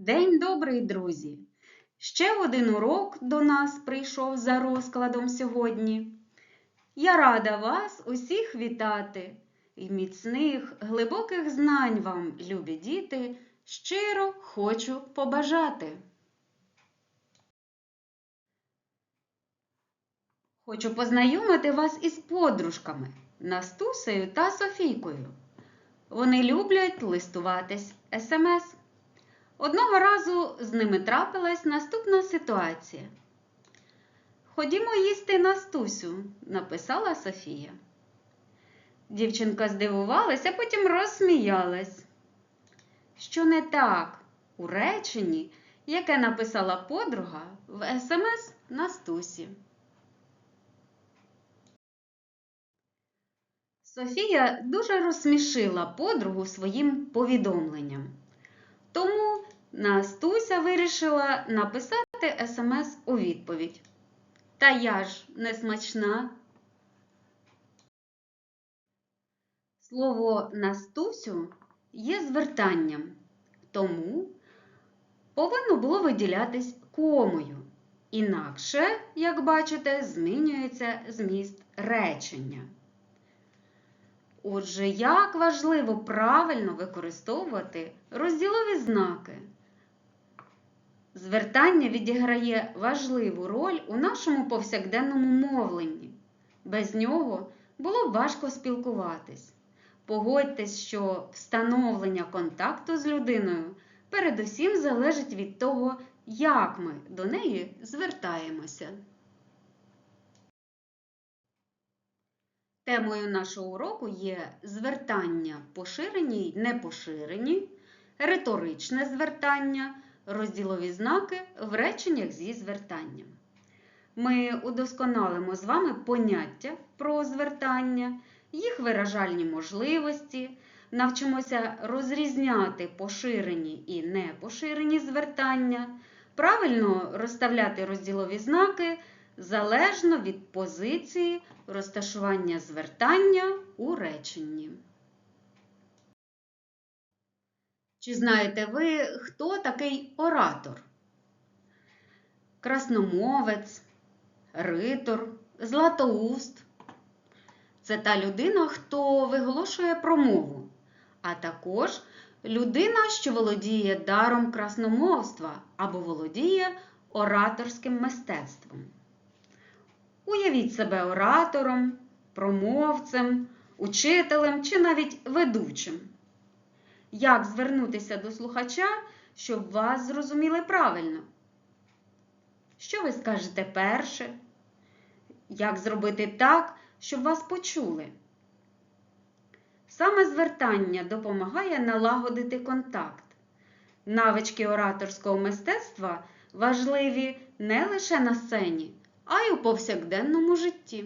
День добрий, друзі! Ще один урок до нас прийшов за розкладом сьогодні. Я рада вас усіх вітати і міцних, глибоких знань вам, любі діти, щиро хочу побажати. Хочу познайомити вас із подружками Настусею та Софійкою. Вони люблять листуватись смс. Одного разу з ними трапилась наступна ситуація. Ходімо їсти Настусю, написала Софія. Дівчинка здивувалась, а потім розсміялась. Що не так у реченні, яке написала подруга в смс Настусі. Софія дуже розсмішила подругу своїм повідомленням. Тому Настуся вирішила написати смс у відповідь. Та я ж не смачна. Слово Настусю є звертанням, тому повинно було виділятись комою. Інакше, як бачите, змінюється зміст речення. Отже, як важливо правильно використовувати розділові знаки. Звертання відіграє важливу роль у нашому повсякденному мовленні. Без нього було б важко спілкуватись. Погодьтесь, що встановлення контакту з людиною передусім залежить від того, як ми до неї звертаємося. Темою нашого уроку є звертання поширені й непоширені, риторичне звертання, розділові знаки в реченнях зі звертанням. Ми удосконалимо з вами поняття про звертання, їх виражальні можливості, навчимося розрізняти поширені і непоширені звертання, правильно розставляти розділові знаки залежно від позиції розташування звертання у реченні. Чи знаєте ви, хто такий оратор? Красномовець, ритор, златоуст. Це та людина, хто виголошує промову, а також людина, що володіє даром красномовства або володіє ораторським мистецтвом. Уявіть себе оратором, промовцем, учителем чи навіть ведучим. Як звернутися до слухача, щоб вас зрозуміли правильно? Що ви скажете перше? Як зробити так, щоб вас почули? Саме звертання допомагає налагодити контакт. Навички ораторського мистецтва важливі не лише на сцені, а й у повсякденному житті.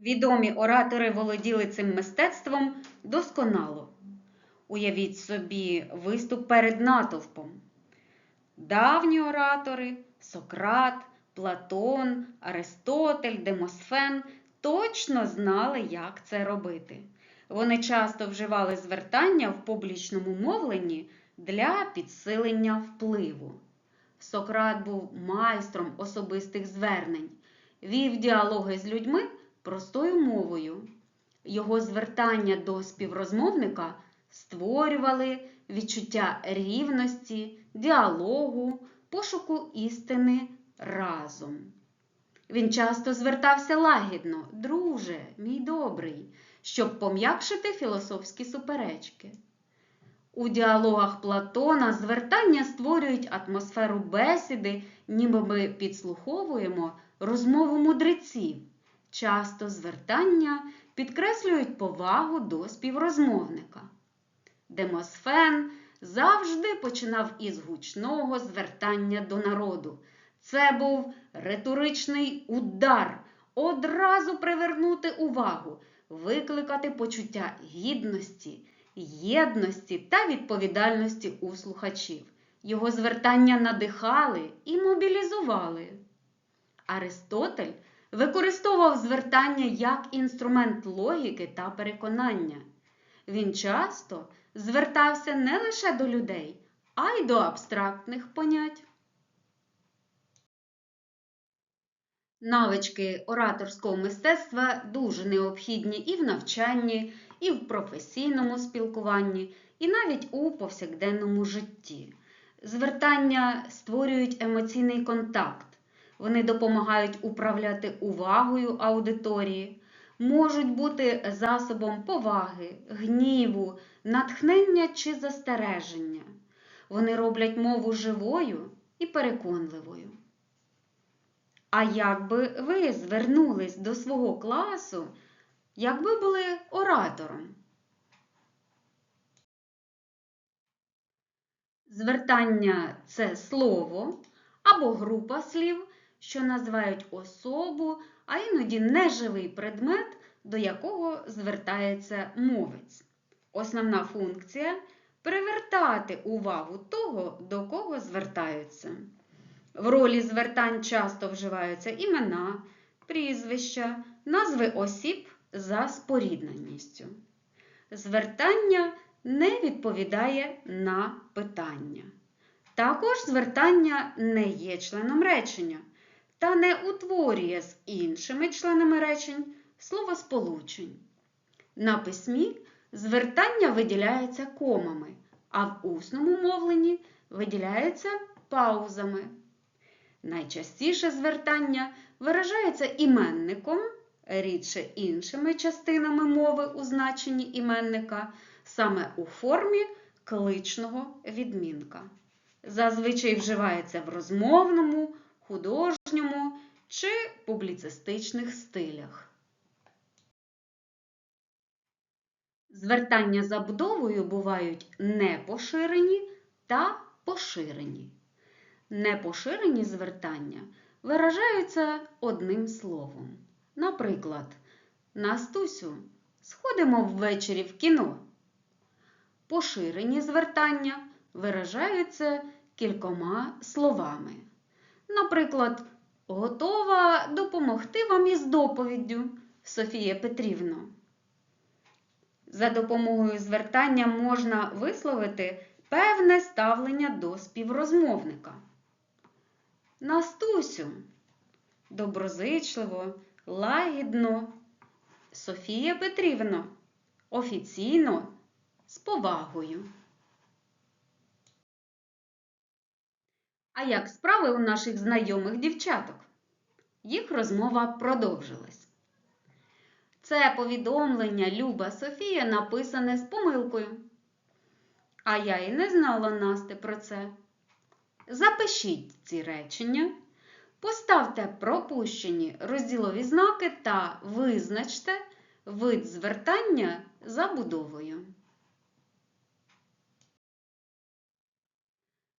Відомі оратори володіли цим мистецтвом досконало. Уявіть собі виступ перед натовпом. Давні оратори Сократ, Платон, Аристотель, Демосфен точно знали, як це робити. Вони часто вживали звертання в публічному мовленні для підсилення впливу. Сократ був майстром особистих звернень, вів діалоги з людьми простою мовою. Його звертання до співрозмовника створювали відчуття рівності, діалогу, пошуку істини разом. Він часто звертався лагідно, друже, мій добрий, щоб пом'якшити філософські суперечки. У діалогах Платона звертання створюють атмосферу бесіди, ніби ми підслуховуємо розмову мудреців. Часто звертання підкреслюють повагу до співрозмовника. Демосфен завжди починав із гучного звертання до народу. Це був риторичний удар, одразу привернути увагу, викликати почуття гідності, єдності та відповідальності у слухачів. Його звертання надихали і мобілізували. Аристотель використовував звертання як інструмент логіки та переконання. Він часто звертався не лише до людей, а й до абстрактних понять. Навички ораторського мистецтва дуже необхідні і в навчанні, і в професійному спілкуванні, і навіть у повсякденному житті. Звертання створюють емоційний контакт, вони допомагають управляти увагою аудиторії, можуть бути засобом поваги, гніву, натхнення чи застереження. Вони роблять мову живою і переконливою. А якби ви звернулись до свого класу, якби були оратором? Звертання це слово або група слів, що називають особу, а іноді неживий предмет, до якого звертається мовець. Основна функція привертати увагу того, до кого звертаються. В ролі звертань часто вживаються імена, прізвища, назви осіб за спорідненістю. Звертання не відповідає на питання. Також звертання не є членом речення та не утворює з іншими членами речень словосполучень. На письмі звертання виділяється комами, а в усному мовленні виділяється паузами. Найчастіше звертання виражається іменником, рідше іншими частинами мови у значенні іменника, саме у формі кличного відмінка. Зазвичай вживається в розмовному, художньому чи публіцистичних стилях. Звертання забудовою бувають непоширені та поширені. Непоширені звертання виражаються одним словом. Наприклад, Настусю, сходимо ввечері в кіно. Поширені звертання виражаються кількома словами. Наприклад, готова допомогти вам із доповіддю Софія Петрівна. За допомогою звертання можна висловити певне ставлення до співрозмовника. Настусю, доброзичливо, лагідно, Софія Петрівна, офіційно, з повагою. А як справи у наших знайомих дівчаток? Їх розмова продовжилась. Це повідомлення Люба Софія написане з помилкою. А я і не знала Насти про це. Запишіть ці речення, поставте пропущені розділові знаки та визначте вид звертання забудовою.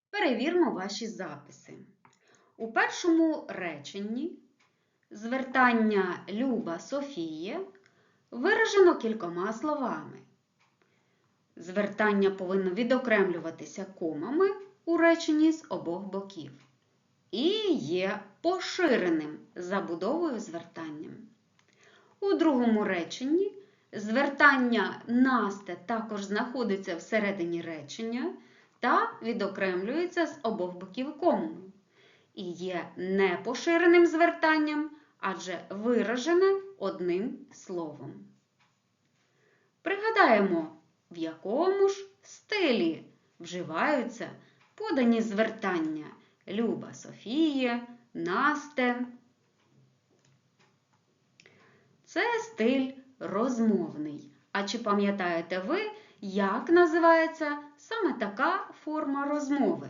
Перевірмо ваші записи. У першому реченні звертання Люба Софія виражено кількома словами. Звертання повинно відокремлюватися комами у реченні з обох боків. І є поширеним забудовою звертанням. У другому реченні звертання Насте також знаходиться всередині речення та відокремлюється з обох боків комами. І є непоширеним звертанням, адже виражене одним словом. Пригадаємо, в якому ж стилі вживаються подані звертання Люба Софія, Насте. Це стиль розмовний. А чи пам'ятаєте ви, як називається саме така форма розмови?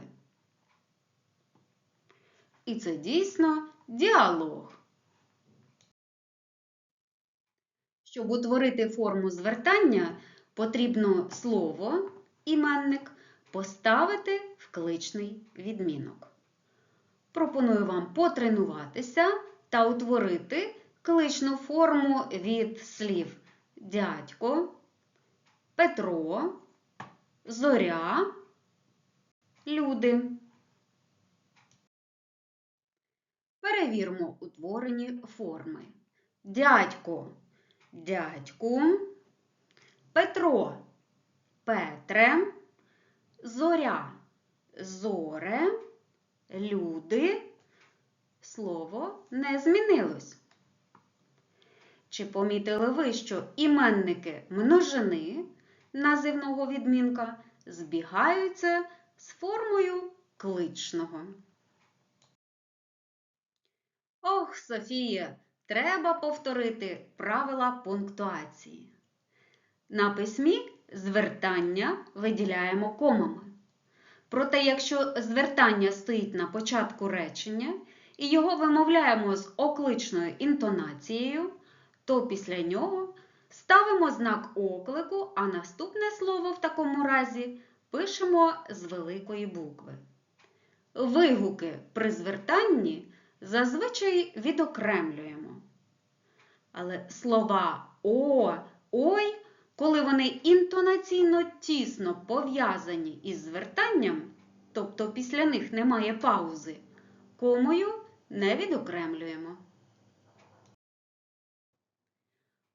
І це дійсно діалог. Щоб утворити форму звертання, потрібно слово, іменник поставити в кличний відмінок. Пропоную вам потренуватися та утворити кличну форму від слів дядько, Петро, Зоря, люди. Перевірмо утворені форми. Дядько, дядьку, Петро, Петре, зоря, зоре, люди. Слово не змінилось. Чи помітили ви, що іменники множини називного відмінка збігаються з формою кличного? Ох, Софія, треба повторити правила пунктуації. На письмі звертання виділяємо комами. Проте, якщо звертання стоїть на початку речення і його вимовляємо з окличною інтонацією, то після нього ставимо знак оклику, а наступне слово в такому разі пишемо з великої букви. Вигуки при звертанні зазвичай відокремлюємо. Але слова О, Ой, коли вони інтонаційно тісно пов'язані із звертанням, тобто після них немає паузи, комою не відокремлюємо.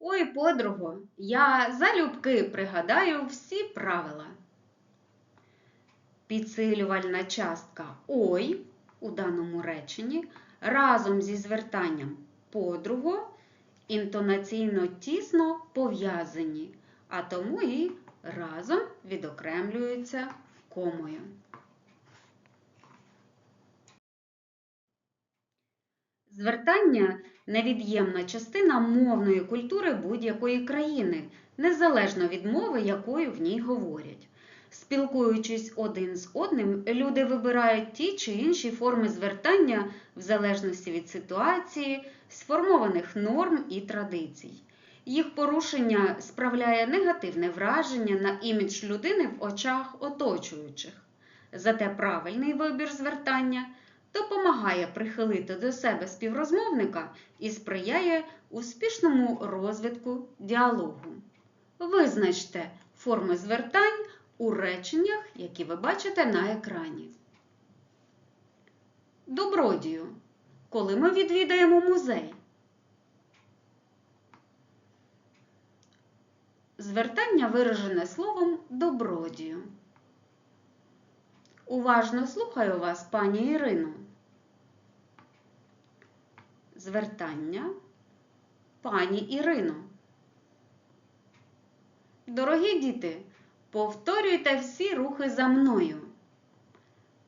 Ой, подруго, я залюбки пригадаю всі правила. Підсилювальна частка ой у даному реченні разом зі звертанням подруго інтонаційно тісно пов'язані, а тому і разом відокремлюються комою. Звертання невід'ємна частина мовної культури будь-якої країни, незалежно від мови, якою в ній говорять. Спілкуючись один з одним, люди вибирають ті чи інші форми звертання в залежності від ситуації, сформованих норм і традицій. Їх порушення справляє негативне враження на імідж людини в очах оточуючих. Зате правильний вибір звертання допомагає прихилити до себе співрозмовника і сприяє успішному розвитку діалогу. Визначте форми звертань у реченнях, які ви бачите на екрані. Добродію. Коли ми відвідаємо музей. Звертання виражене словом добродію. Уважно слухаю вас, пані Ірино. Звертання пані Ірино. Дорогі діти, повторюйте всі рухи за мною.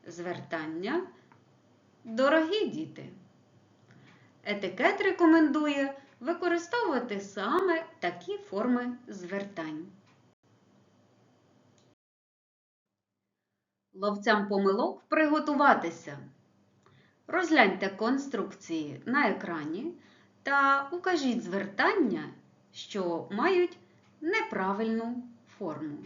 Звертання Дорогі діти. Етикет рекомендує використовувати саме такі форми звертань. Ловцям помилок приготуватися. Розгляньте конструкції на екрані та укажіть звертання, що мають неправильну форму.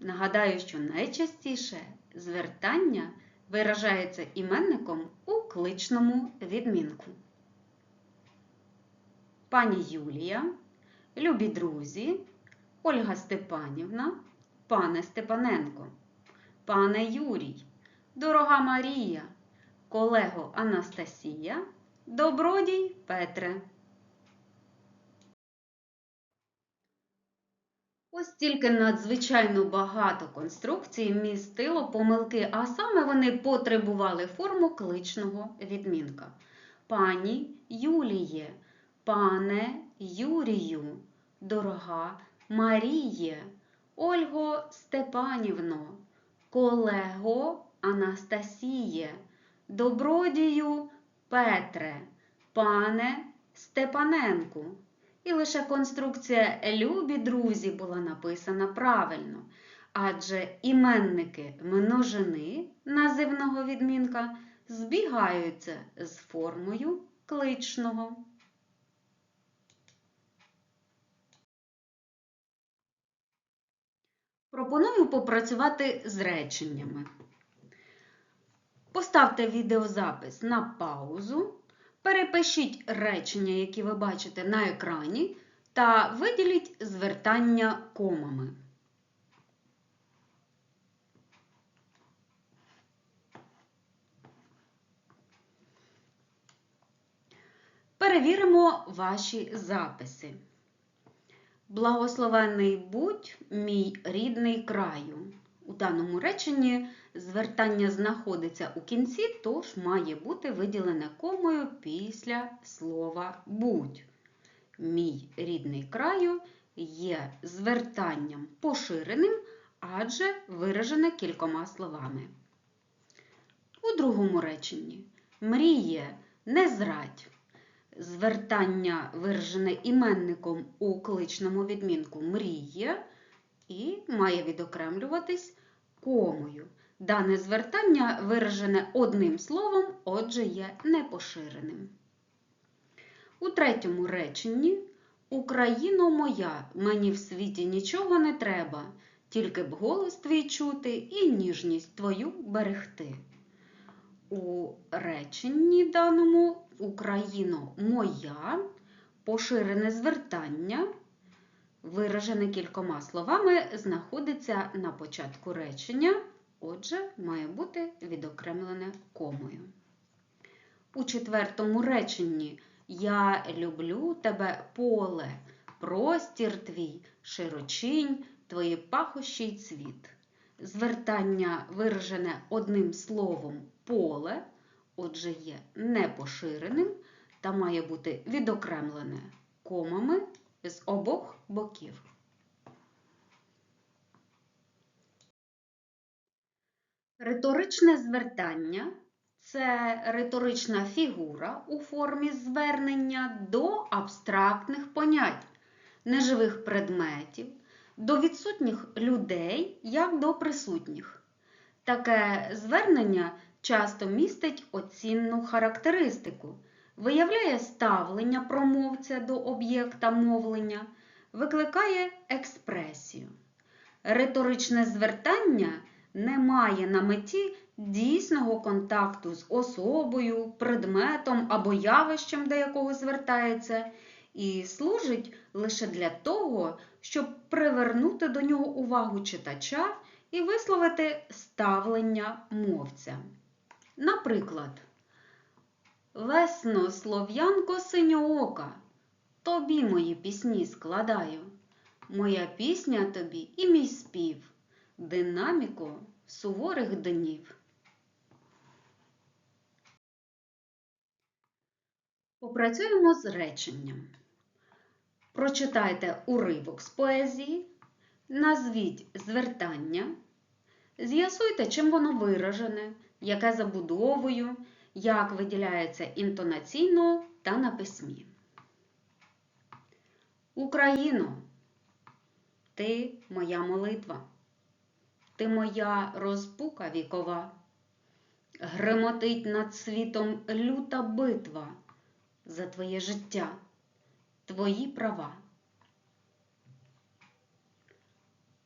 Нагадаю, що найчастіше звертання виражається іменником у кличному відмінку. Пані Юлія, любі друзі, Ольга Степанівна, пане Степаненко, пане Юрій, дорога Марія, колего Анастасія, добродій Петре. Ось тільки надзвичайно багато конструкцій містило помилки, а саме вони потребували форму кличного відмінка. Пані Юліє, пане Юрію, дорога Маріє, Ольго Степанівно, колего Анастасіє, добродію Петре, пане Степаненку. І лише конструкція любі друзі була написана правильно, адже іменники множини називного відмінка збігаються з формою кличного. Пропоную попрацювати з реченнями. Поставте відеозапис на паузу. Перепишіть речення, які ви бачите на екрані, та виділіть звертання комами. Перевіримо ваші записи. Благословений будь мій рідний краю. У даному реченні звертання знаходиться у кінці, тож має бути виділене комою після слова будь. Мій рідний краю є звертанням поширеним, адже виражене кількома словами. У другому реченні мріє, не зрадь. Звертання виражене іменником у кличному відмінку мріє і має відокремлюватись комою. Дане звертання виражене одним словом, отже, є непоширеним. У третьому реченні Україно моя, мені в світі нічого не треба, тільки б голос твій чути і ніжність твою берегти. У реченні даному Україно моя поширене звертання, виражене кількома словами, знаходиться на початку речення, отже, має бути відокремлене комою. У четвертому реченні Я люблю тебе поле, простір твій, широчинь, твої пахощі й цвіт. Звертання виражене одним словом поле, отже, є непоширеним та має бути відокремлене комами з обох боків. Риторичне звертання це риторична фігура у формі звернення до абстрактних понять, неживих предметів, до відсутніх людей як до присутніх. Таке звернення часто містить оцінну характеристику, виявляє ставлення промовця до об'єкта мовлення, викликає експресію. Риторичне звертання не має на меті дійсного контакту з особою, предметом або явищем, до якого звертається, і служить лише для того, щоб привернути до нього увагу читача і висловити ставлення мовця. Наприклад, Весно, слов'янко синьоока, тобі мої пісні складаю. Моя пісня тобі і мій спів, динаміко суворих днів. Попрацюємо з реченням. Прочитайте уривок з поезії, назвіть звертання, з'ясуйте, чим воно виражене, яке забудовою, як виділяється інтонаційно та на письмі. Україно, ти моя молитва, ти моя розпука вікова, гремотить над світом люта битва за твоє життя, твої права.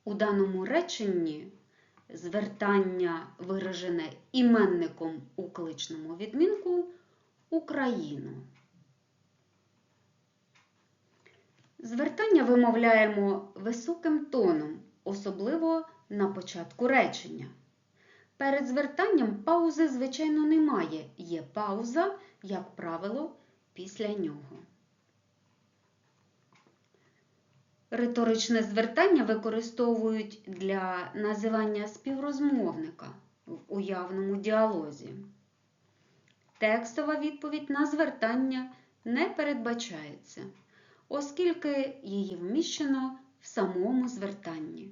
У даному реченні звертання виражене іменником у кличному відмінку Україну. Звертання вимовляємо високим тоном, особливо на початку речення. Перед звертанням паузи, звичайно, немає. Є пауза, як правило, після нього. Риторичне звертання використовують для називання співрозмовника в уявному діалозі. Текстова відповідь на звертання не передбачається, оскільки її вміщено в самому звертанні.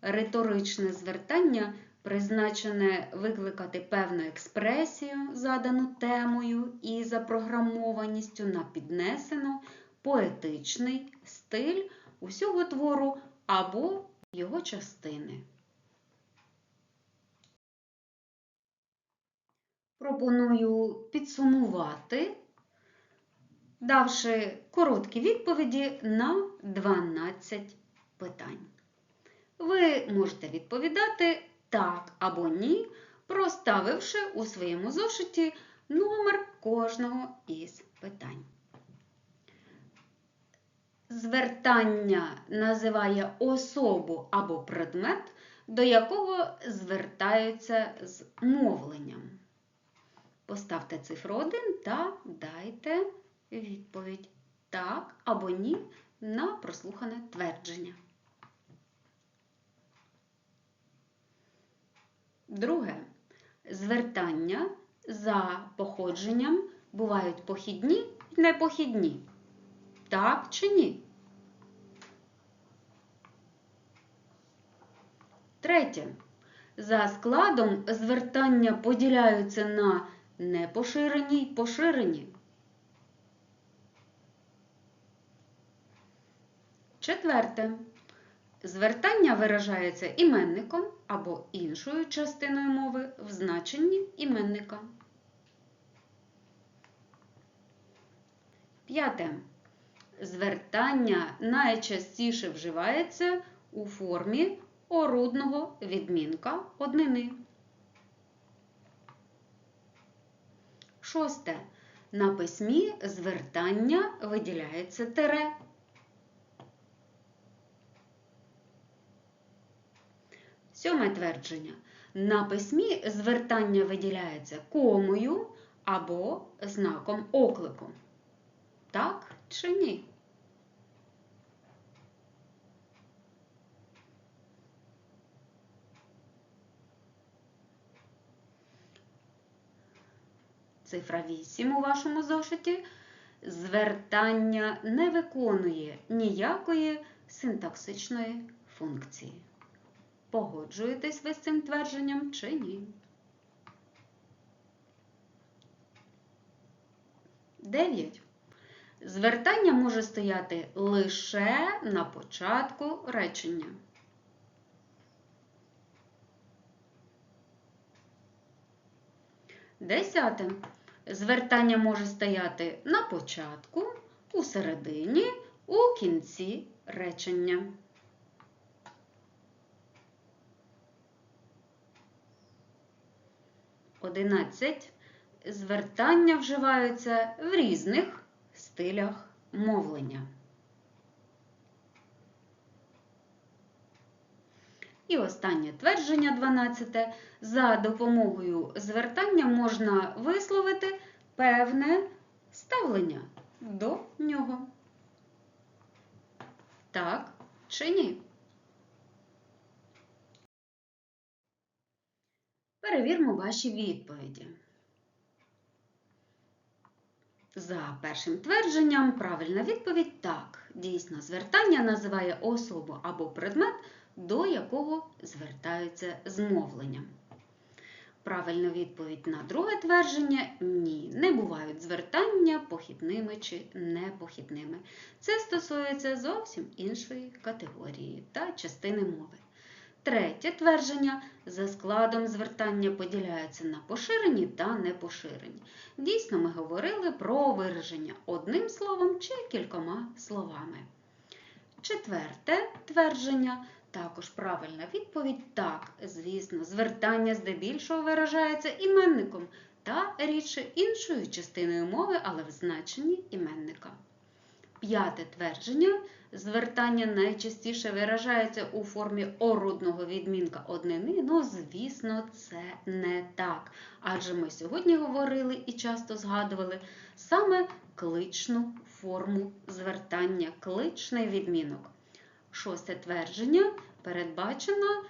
Риторичне звертання призначене викликати певну експресію, задану темою і запрограмованістю на піднесено поетичний стиль усього твору або його частини. Пропоную підсумувати, давши короткі відповіді на 12 питань. Ви можете відповідати так або ні, проставивши у своєму зошиті номер кожного із питань. Звертання називає особу або предмет, до якого звертаються з мовленням. Поставте цифру 1 та дайте відповідь так або ні на прослухане твердження. Друге. Звертання за походженням бувають похідні і непохідні. Так чи ні? Третє. За складом звертання поділяються на непоширені й поширені. Четверте. Звертання виражається іменником або іншою частиною мови в значенні іменника. П'яте. Звертання найчастіше вживається у формі орудного відмінка однини. Шосте. На письмі звертання виділяється тире. Сьоме твердження. На письмі звертання виділяється комою або знаком оклику. Так чи ні? Цифра 8 у вашому зошиті. Звертання не виконує ніякої синтаксичної функції. Погоджуєтесь ви з цим твердженням чи ні? 9. Звертання може стояти лише на початку речення. Десяте. Звертання може стояти на початку, у середині, у кінці речення. Одинадцять. Звертання вживаються в різних стилях мовлення. І останнє твердження 12. За допомогою звертання можна висловити певне ставлення до нього. Так чи ні? Перевірмо ваші відповіді. За першим твердженням правильна відповідь так. Дійсно, звертання називає особу або предмет, до якого звертаються з мовленням. Правильна відповідь на друге твердження ні. Не бувають звертання похідними чи непохідними. Це стосується зовсім іншої категорії та частини мови. Третє твердження за складом звертання поділяються на поширені та непоширені. Дійсно, ми говорили про вираження одним словом чи кількома словами. Четверте твердження також правильна відповідь так, звісно, звертання здебільшого виражається іменником та рідше іншою частиною мови, але в значенні іменника. П'яте твердження. Звертання найчастіше виражається у формі орудного відмінка однини. Ну, звісно, це не так. Адже ми сьогодні говорили і часто згадували саме кличну форму звертання, кличний відмінок. Шосте твердження передбачено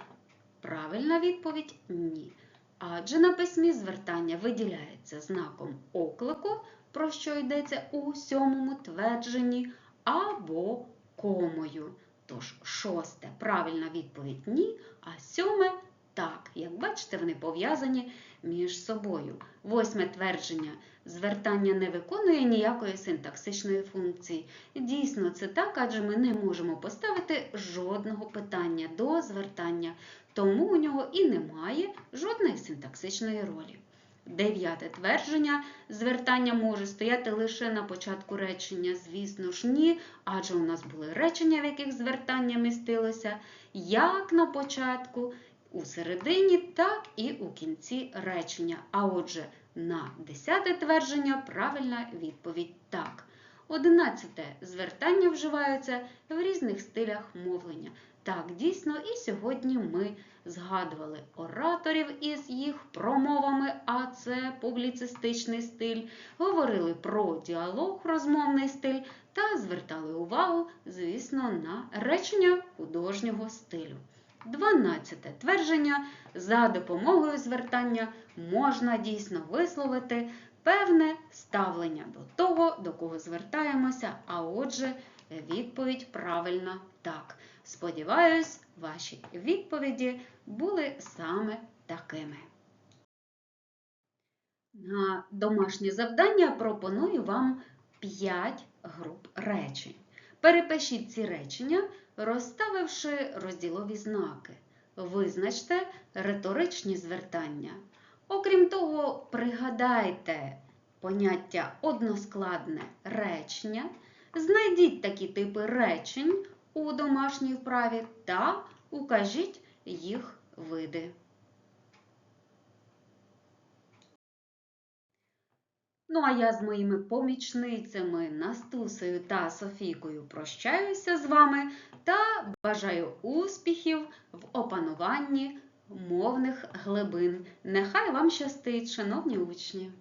правильна відповідь ні. Адже на письмі звертання виділяється знаком оклику, про що йдеться у сьомому твердженні, або комою. Тож, шосте правильна відповідь ні, а сьоме так. Як бачите, вони пов'язані між собою. Восьме твердження. Звертання не виконує ніякої синтаксичної функції. Дійсно, це так, адже ми не можемо поставити жодного питання до звертання, тому у нього і немає жодної синтаксичної ролі. Дев'яте твердження. Звертання може стояти лише на початку речення, звісно ж, ні, адже у нас були речення, в яких звертання містилося, як на початку, у середині, так і у кінці речення. А отже, на десяте твердження правильна відповідь так. Одинадцяте звертання вживаються в різних стилях мовлення. Так, дійсно, і сьогодні ми згадували ораторів із їх промовами, а це публіцистичний стиль, говорили про діалог, розмовний стиль та звертали увагу, звісно, на речення художнього стилю. Дванадцяте твердження. За допомогою звертання можна дійсно висловити певне ставлення до того, до кого звертаємося, а отже, відповідь правильна так. Сподіваюсь, ваші відповіді були саме такими. На домашнє завдання пропоную вам 5 груп речень. Перепишіть ці речення, розставивши розділові знаки. Визначте риторичні звертання. Окрім того, пригадайте поняття односкладне речення, знайдіть такі типи речень у домашній вправі та укажіть їх види. Ну, а я з моїми помічницями Настусею та Софійкою прощаюся з вами та бажаю успіхів в опануванні мовних глибин. Нехай вам щастить, шановні учні!